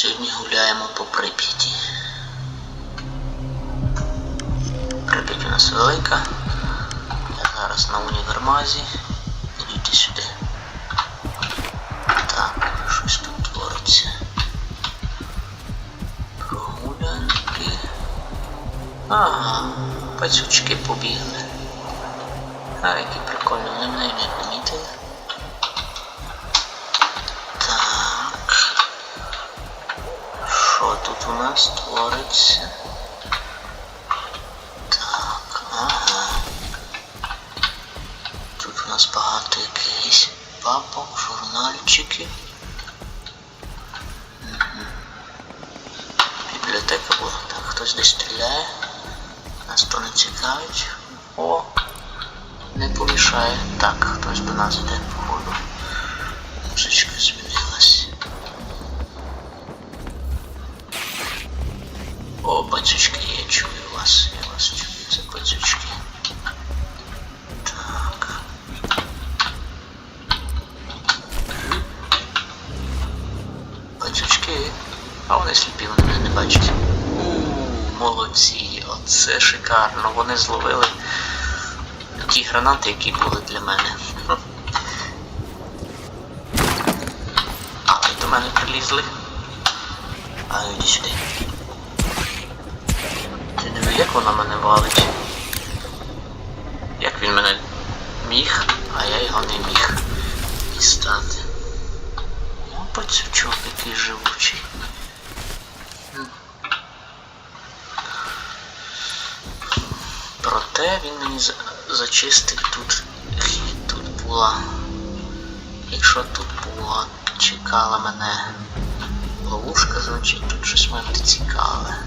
Сьогодні гуляємо по Прип'яті. Прип'ять у нас велика. Я зараз на універмазі. Ідіть сюди. Так, щось тут твориться. Прогулянки. Ага, пацючки побігли. А, які прикольні, вони мене не помітили. У нас твориться? Так, ага. Тут у нас багато якихось папок, журнальчиків. Мгм. Бібліотека була. Так, хтось десь стріляє. Нас то не цікавить. О! Не помішає. Так, хтось до нас іде, походу. Музичка змінилась. О, пацючки, я чую вас. Я вас чую, це пацючки. Так. Пацючки. А вони сліпі, мене не бачать. У, молодці, оце шикарно. Вони зловили ті гранати, які були для мене. А, до мене прилізли. А, іди сюди. Як вона мене валить. Як він мене міг, а я його не міг дістати. Пацючок який живучий. Проте він мені за- зачистив тут. Тут була. Якщо тут була, чекала мене ловушка, значить тут щось бути цікаве.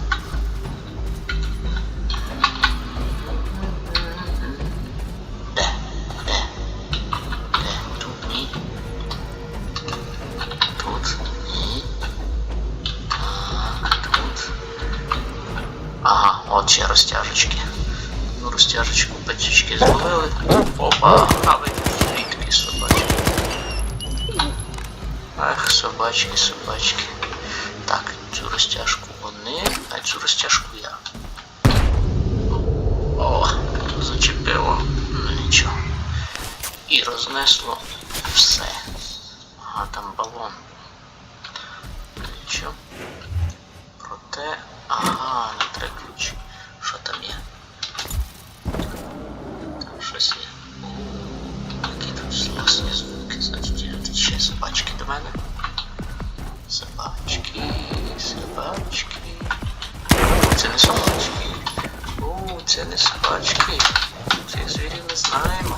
Ще розтяжечки. Ну, розтяжечку пацючки зловили. Опа, а ви звідки собачки? Ах, собачки, собачки. Так, цю розтяжку вони, а цю розтяжку я. О, зачепило. Ну нічого. І рознесло все. Ага, там балон. Нічого. Проте. Ага, не треба ключ. Що там є? Там щось є. О, які тут злосні звуки. Значить, йдуть ще собачки до мене. Собачки, собачки. Це не собачки. О, це не собачки. Цих звірів не знаємо.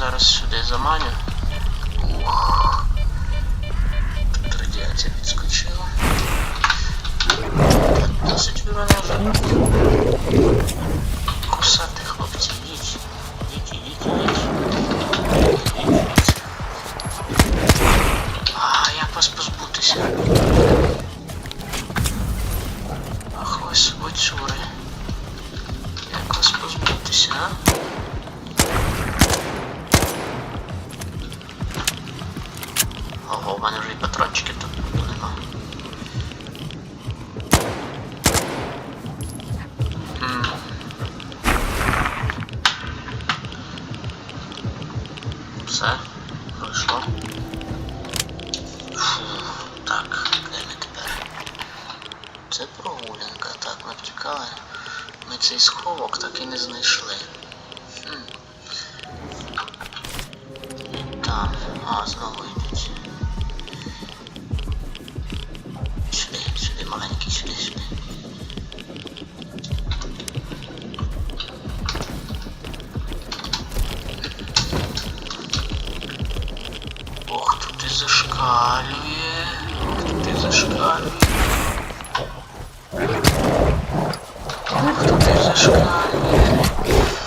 зараз сюди заманю. Ух. Тут радіація відскочила Досить ви вже. Кусати хлопці, їдь. Їдь, їдь, їдь. Їдь. А, як вас позбутися? Ах, ось, ось, Як вас позбутися, а? Ого, в мене вже і патрончиків тут нема. Все, пройшло. Фу, так, де ми тепер? Це прогулянка, так, ми втікали. Ми цей сховок так і не знайшли. Хм. Там, а, знову Ох, тут і зашкалює. Ох, тут і зашкалює. Ох, тут зашкалює.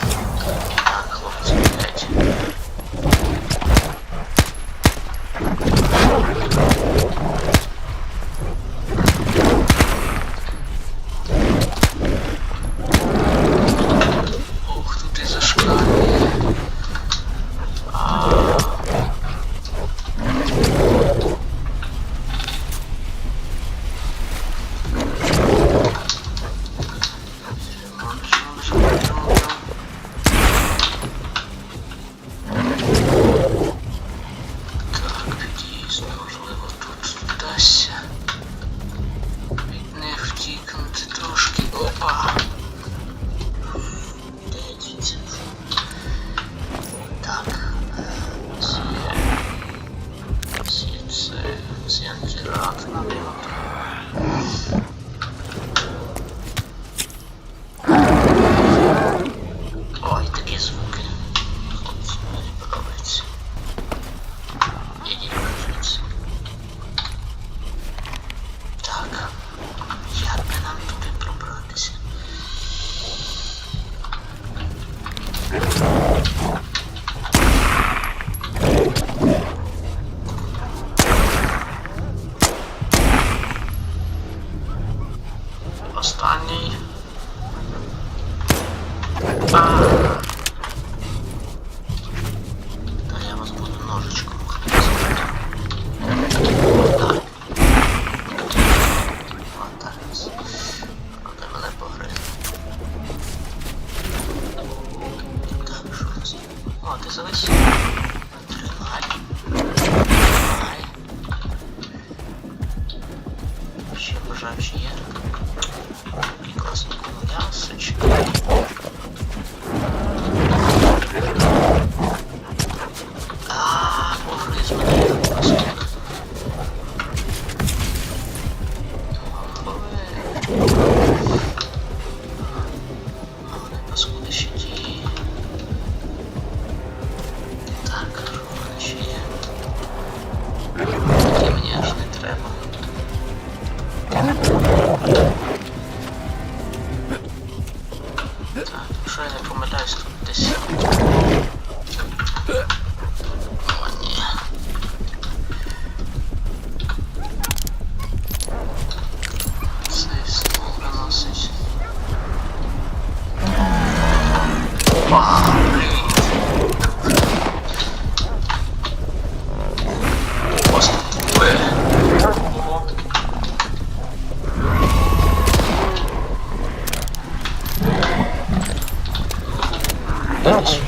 Дальше,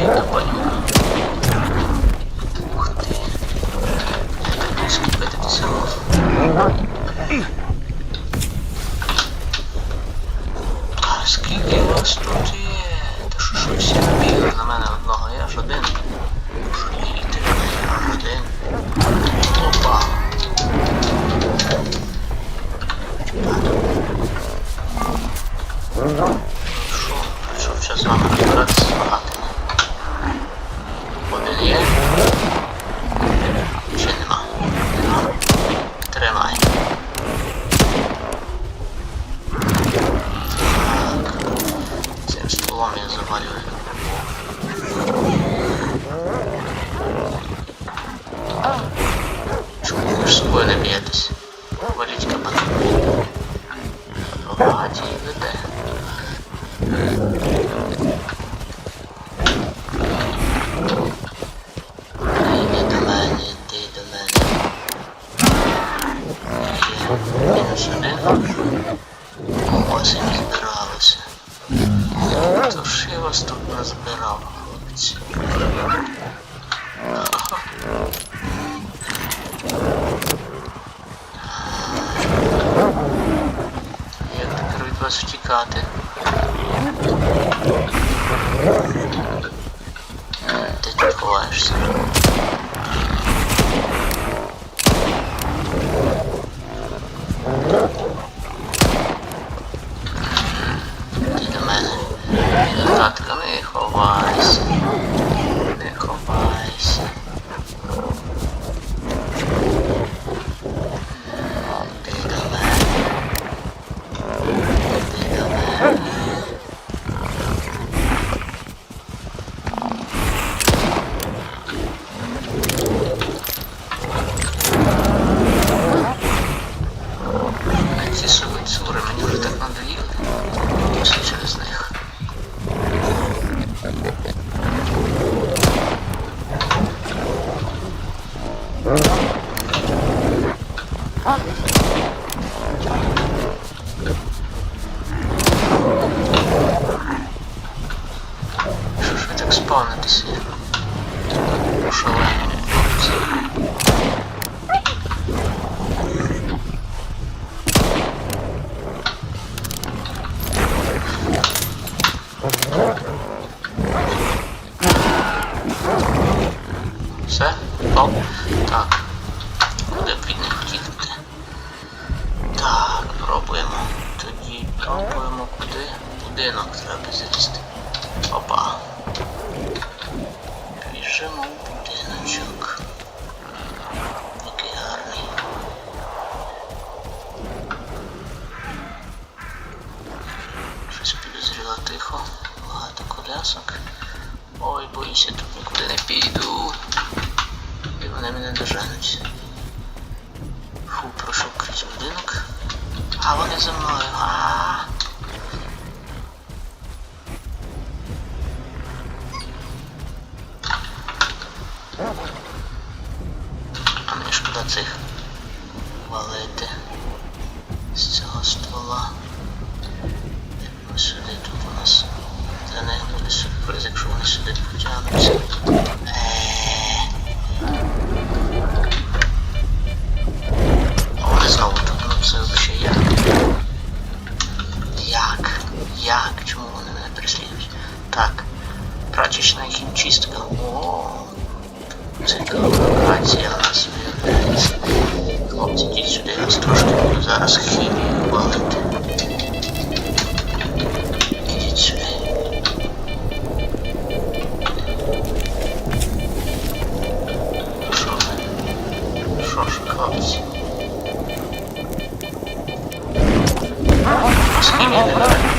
это понятно. Ух ты. Несколько это писалов. Скільки нас тут є? Та що ж ви всі на мене одного? Я ж один. os planetas. Втікати? Ти тут ховаєшся. Ти до мене. Татка, не ховайся. Надоїли. Все через них. Що А мені шкода цих валити з цього ствола. Ось сюди тут у нас занегнули сюрприз, якщо вони сюди потягнуться. Е. Вони знову тут, ну це взагалі як? Як? Чому вони мене переслідують? Так. Прачечна хімчистка. О, цікава локація нас виявляється. Хлопці, йдіть сюди, я вас трошки буду зараз хімію валити. Ідіть сюди. Що ви? Що ж, хлопці? Хімії не.